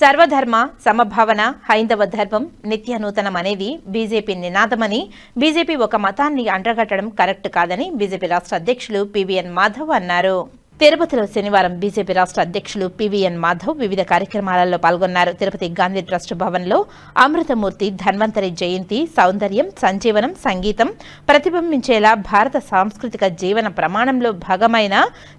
సర్వధర్మ సమభావన హైందవ ధర్మం నిత్య నూతనం అనేది బీజేపీ నినాదమని బీజేపీ ఒక మతాన్ని అంటగట్టడం కరెక్ట్ కాదని బీజేపీ రాష్ట్ర అధ్యక్షులు పివిఎన్ మాధవ్ అన్నారు. తిరుపతిలో శనివారం బీజేపీ రాష్ట్ర అధ్యక్షులు పివిఎన్ మాధవ్ వివిధ కార్యక్రమాలలో పాల్గొన్నారు. తిరుపతి గాంధీ ట్రస్ట్ భవన్లో అమృతమూర్తి ధన్వంతరి జయంతి సౌందర్యం సంజీవనం సంగీతం ప్రతిబింబించేలా భారత సాంస్కృతిక జీవన ప్రమాణంలో భాగమైన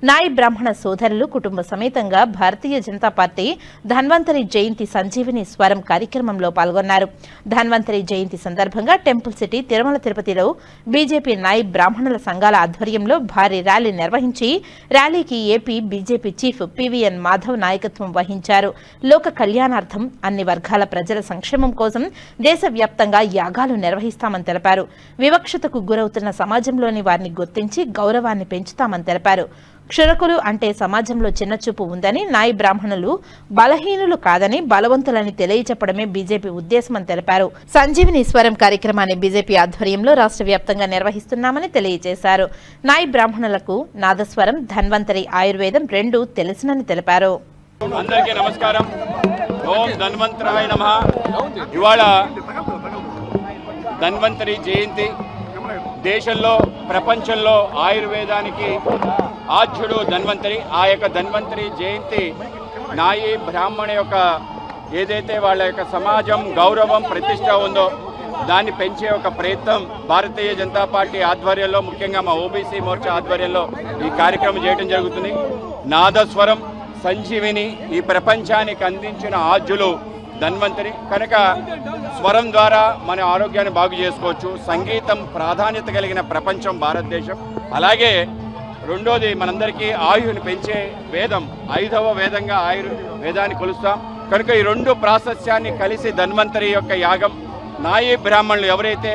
నాయి బ్రాహ్మణ సోదరులు కుటుంబ సమేతంగా భారతీయ జనతా పార్టీ ధన్వంతరి జయంతి సంజీవిని స్వరం కార్యక్రమంలో పాల్గొన్నారు. ధన్వంతరి జయంతి సందర్భంగా టెంపుల్ సిటీ తిరుమల తిరుపతిలో బీజేపీ నాయి బ్రాహ్మణుల సంఘాల ఆధ్వర్యంలో భారీ ర్యాలీ నిర్వహించి ర్యాలీకి AP BJP chief PVN Madhav నాయకత్వం వహించారు. లోక కళ్యాణార్థం అన్ని వర్గాల ప్రజల సంక్షేమం కోసం దేశవ్యాప్తంగా యాగాలు నిర్వహిస్తామని తెలిపారు. వివక్షతకు గురవుతున్న సమాజంలోని వారిని గుర్తించి గౌరవాన్ని పెంచుతామని తెలిపారు. క్షురకులు అంటే సమాజంలో చిన్నచూపు ఉందని నాయి బ్రాహ్మణులు బలహీనులు కాదని బలవంతులని తెలియచెప్పడమే బీజేపీ ఉద్దేశమని తెలిపారు. సంజీవిని స్వరం కార్యక్రమాన్ని బీజేపీ ఆధ్వర్యంలో రాష్ట్ర వ్యాప్తంగా నిర్వహిస్తున్నామని తెలియజేశారు. నాయి బ్రాహ్మణులకు నాదస్వరం ధన్వంతరి ఆయుర్వేదం రెండు తెలుసునని తెలిపారు. అందరికీ నమస్కారం. ఓం ధన్వంతరాయ నమ. ఇవాళ ధన్వంతరి జయంతి. దేశంలో ప్రపంచంలో ఆయుర్వేదానికి ఆద్యుడు ధన్వంతరి ఆ యొక్క ధన్వంతరి జయంతి నాయి బ్రాహ్మణ యొక్క ఏదైతే వాళ్ళ యొక్క సమాజం గౌరవం ప్రతిష్ట ఉందో దాన్ని పెంచే ఒక ప్రయత్నం భారతీయ జనతా పార్టీ ఆధ్వర్యంలో ముఖ్యంగా మా ఓబీసీ మోర్చా ఆధ్వర్యంలో ఈ కార్యక్రమం చేయడం జరుగుతుంది. నాదస్వరం సంజీవిని ఈ ప్రపంచానికి అందించిన ఆద్యులు ధన్వంతరి. కనుక స్వరం ద్వారా మన ఆరోగ్యాన్ని బాగు చేసుకోవచ్చు. సంగీతం ప్రాధాన్యత కలిగిన ప్రపంచం భారతదేశం. అలాగే రెండోది మనందరికీ ఆయుని పెంచే వేదం ఐదవ వేదంగా ఆయు వేదాన్ని కొలుస్తాం. కనుక ఈ రెండు ప్రాశస్యాన్ని కలిసి ధన్వంతరి యొక్క యాగం. నాయి బ్రాహ్మణులు ఎవరైతే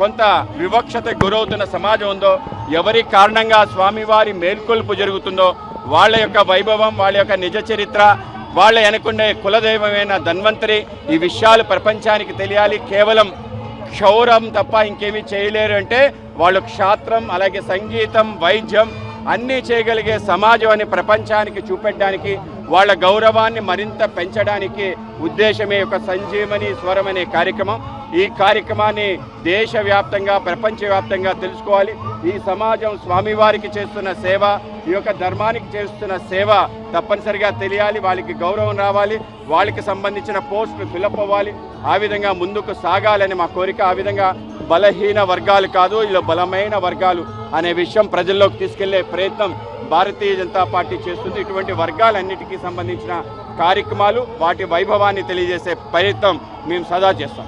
కొంత వివక్షత గురవుతున్న సమాజం ఉందో ఎవరి కారణంగా స్వామివారి మేల్కొల్పు జరుగుతుందో వాళ్ళ యొక్క వైభవం వాళ్ళ యొక్క నిజ చరిత్ర వాళ్ళ వెనుకుండే కులదైవమైన ధన్వంతరి ఈ విషయాలు ప్రపంచానికి తెలియాలి. కేవలం క్షౌరం తప్ప ఇంకేమీ చేయలేరు అంటే వాళ్ళు క్షాత్రం అలాగే సంగీతం వైద్యం అన్నీ చేయగలిగే సమాజం అని ప్రపంచానికి చూపెట్టడానికి వాళ్ళ గౌరవాన్ని మరింత పెంచడానికి ఉద్దేశమే ఒక సంజీవని స్వరం అనే కార్యక్రమం. ఈ కార్యక్రమాన్ని దేశవ్యాప్తంగా ప్రపంచవ్యాప్తంగా తెలుసుకోవాలి. ఈ సమాజం స్వామివారికి చేస్తున్న సేవ ఈ యొక్క ధర్మానికి చేస్తున్న సేవ తప్పనిసరిగా తెలియాలి. వాళ్ళకి గౌరవం రావాలి. వాళ్ళకి సంబంధించిన పోస్టులు ఫిలప్ అవ్వాలి. ఆ విధంగా ముందుకు సాగాలని మా కోరిక. ఆ విధంగా బలహీన వర్గాలు కాదు ఇలా బలమైన వర్గాలు అనే విషయం ప్రజల్లోకి తీసుకెళ్ళే ప్రయత్నం భారతీయ జనతా పార్టీ చేస్తుంది. ఇటువంటి వర్గాలన్నిటికీ సంబంధించిన కార్యక్రమాలు వాటి వైభవాన్ని తెలియజేసే ప్రయత్నం మేము సదా చేస్తాం.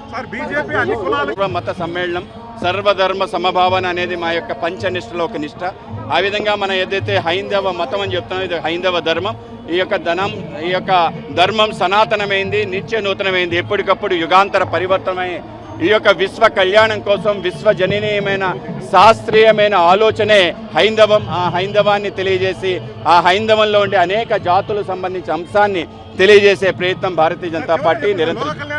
మత సమ్మేళనం సర్వధర్మ సమభావన అనేది మా యొక్క పంచనిష్టలో ఒక నిష్ట. ఆ విధంగా మనం ఏదైతే హైందవ మతం అని చెప్తున్నాం ఇది హైందవ ధర్మం. ఈ యొక్క ధనం ఈ యొక్క ధర్మం సనాతనమైంది నిత్య నూతనమైంది. ఎప్పటికప్పుడు యుగాంతర పరివర్తనమై ఈ యొక్క విశ్వ కళ్యాణం కోసం విశ్వజననీయమైన శాస్త్రీయమైన ఆలోచనే హైందవం ఆ హైందవాన్ని తెలియజేసి ఆ హైందవంలో ఉండే అనేక జాతులకు సంబంధించిన అంశాన్ని తెలియజేసే ప్రయత్నం భారతీయ జనతా పార్టీ నిరంతరం